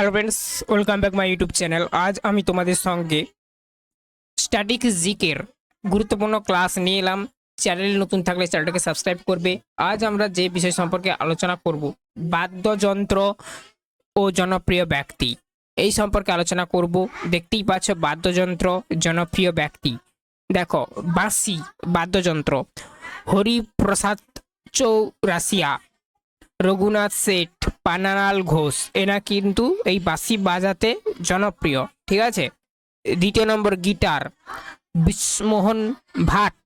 Hello friends welcome back my YouTube channel আজ আমি তোমাদের সঙ্গে স্ট্যাটিক জিকের গুরুত্বপূর্ণ ক্লাস নিয়ে এলাম। চ্যানেল নতুন থাকলে চ্যানেলটাকে সাবস্ক্রাইব করবে। আজ আমরা যে বিষয় সম্পর্কে আলোচনা করব, বাদ্যযন্ত্র ও জনপ্রিয় ব্যক্তি। এই সম্পর্কে আলোচনা করব। দেখতেই পাচ্ছ বাদ্যযন্ত্র, জনপ্রিয় ব্যক্তি। দেখো, বাঁশি, বাদ্যযন্ত্র। হরিপ্রসাদ চৌরাসিয়া রঘুনাথ শেঠ পানালাল ঘোষ। এরা কিন্তু এই বাঁশি বাজাতে জনপ্রিয়। ঠিক আছে? দ্বিতীয় নম্বর গিটার, বিষ্মোহন ভাট,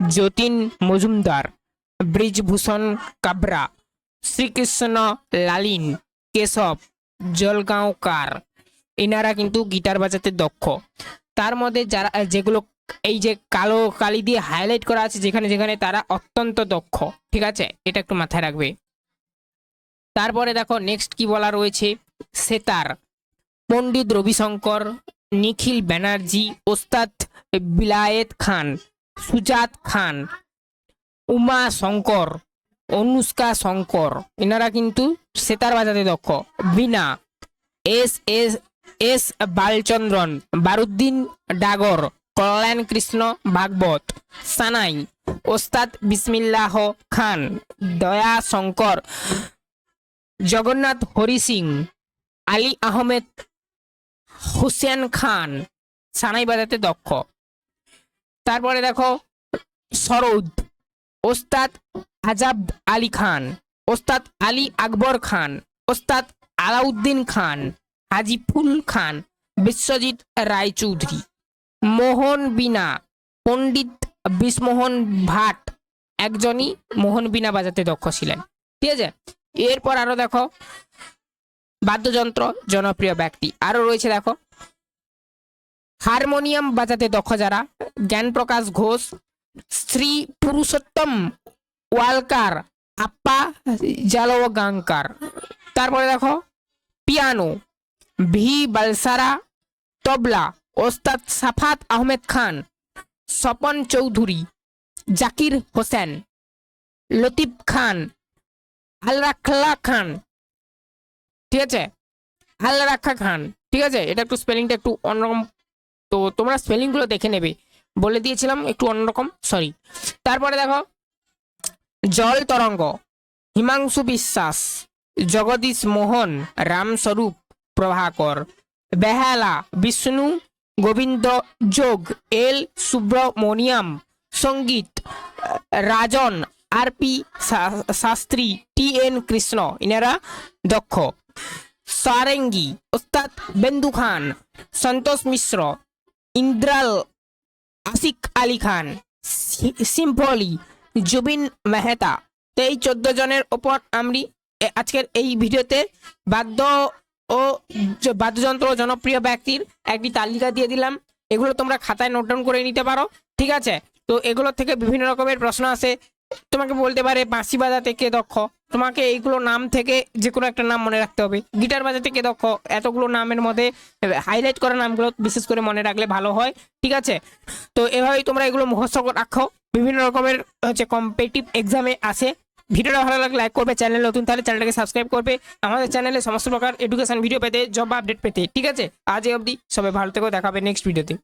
যতীন মজুমদার, ব্রিজভূষণ কাবরা, শ্রীকৃষ্ণ লালিন, কেশব জলগাঁওকার। এনারা কিন্তু গিটার বাজাতে দক্ষ। তার মধ্যে যারা, যেগুলো, এই যে কালো কালি দিয়ে হাইলাইট করা আছে যেখানে যেখানে তারা অত্যন্ত দক্ষ। ঠিক আছে? এটা একটু মাথায় রাখবে। তারপরে দেখো নেক্সট কি বলা রয়েছে? সেতার। পণ্ডিত রবিশঙ্কর, নিখিল ব্যানার্জি, ওস্তাদ বিলায়েত খান, সুজাত খান, উমা শঙ্কর, অনুষ্কা শঙ্কর। এনারা কিন্তু সেতার বাজাতে দক্ষ। Veena, S S S Balachandran, Baruddin Dagar, Kalyan Krishna ভাগবত, সানাই, ওস্তাদ বিসমিল্লাহ খান, দয়া শঙ্কর জগন্নাথ হরি সিং, আলী আহমেদ হুসেন খান সানাই বাজাতে দক্ষ। তারপরে দেখো, সরোদ, ওস্তাদ আজাব আলী খান, ওস্তাদ আলী আকবর খান, ওস্তাদ আলাউদ্দিন খান হাজিফুল খান, বিশ্বজিৎ রায়চৌধুরী, মোহন বিনা, পণ্ডিত বিষ্মোহন ভাট, একজনই মোহন বিনা বাজাতে দক্ষ ছিলেন। ঠিক আছে? এরপর আরও দেখো, বাদ্যযন্ত্র, জনপ্রিয় ব্যক্তি। আরও রয়েছে দেখো, হারমোনিয়াম বাজাতে দক্ষ যারা, জ্ঞানপ্রকাশ ঘোষ, শ্রী পুরুষোত্তম ওয়ালকার আপ্পা জালওয়াঙ্কার তারপরে দেখো, পিয়ানো, ভি বালসারা, তবলা, ওস্তাদ সাফাত আহমেদ খান, স্বপন চৌধুরী, জাকির হোসেন, লতিফ খান আলরাখলা খান। ঠিক আছে? আলরাখা খান। ঠিক আছে? এটা একটু স্পেলিংটা একটু অন্যরকম। তো তোমরা স্পেলিংগুলো দেখে নেবে। বলে দিয়েছিলাম একটু অন্যরকম সরি তারপরে দেখো, জল তরঙ্গ, হিমাংশু বিশ্বাস, জগদীশ মোহন রামস্বরূপ প্রভাকর, বেহালা, বিষ্ণু, গোবিন্দ যোগ, এল সুব্রমণিয়াম, সংগীত, Rajan R P Shastri T N Krishna ইনারা দক্ষ সারেঙ্গি ওস্তাদ বেন্দু খান সন্তোষ মিশ্র ইন্দ্রাল আসিক আলী খান সিম্পলি জুবিন মেহতা তো এই চোদ্দ জনের ওপর আমি আজকের এই ভিডিওতে বাদ্য ও বাদ্যযন্ত্র জনপ্রিয় ব্যক্তির একটি তালিকা দিয়ে দিলাম। এগুলো তোমরা খাতায় নোট ডাউন করে নিতে পারো। ঠিক আছে? তো এগুলো থেকে বিভিন্ন রকমের প্রশ্ন আসে। তোমাকে বলতে পারে বাঁশি বাজাতে কে দক্ষ। তোমাকে এইগুলো নাম থেকে যে কোনো একটা নাম মনে রাখতে হবে। গিটার বাজাতে কে দক্ষ। এতগুলো নামের মধ্যে হাইলাইট করা নামগুলো বিশেষ করে মনে রাখলে ভালো হয়, ঠিক আছে? তো এভাবেই তোমরা এগুলো মুখস্থ রাখো। বিভিন্ন রকমের হচ্ছে কম্পিটিভ এক্সামে আসে। ভিডিওটা ভালো লাগলে লাইক করবে চ্যানেল নতুন তাহলে চ্যানেলটাকে সাবস্ক্রাইব করবে। আমাদের চ্যানেলে সমস্ত প্রকার এডুকেশন ভিডিও পেতে জব আপডেট পেতে, ঠিক আছে? আজ অবধি, সবাই ভালো থেকো দেখাবে নেক্সট ভিডিওতে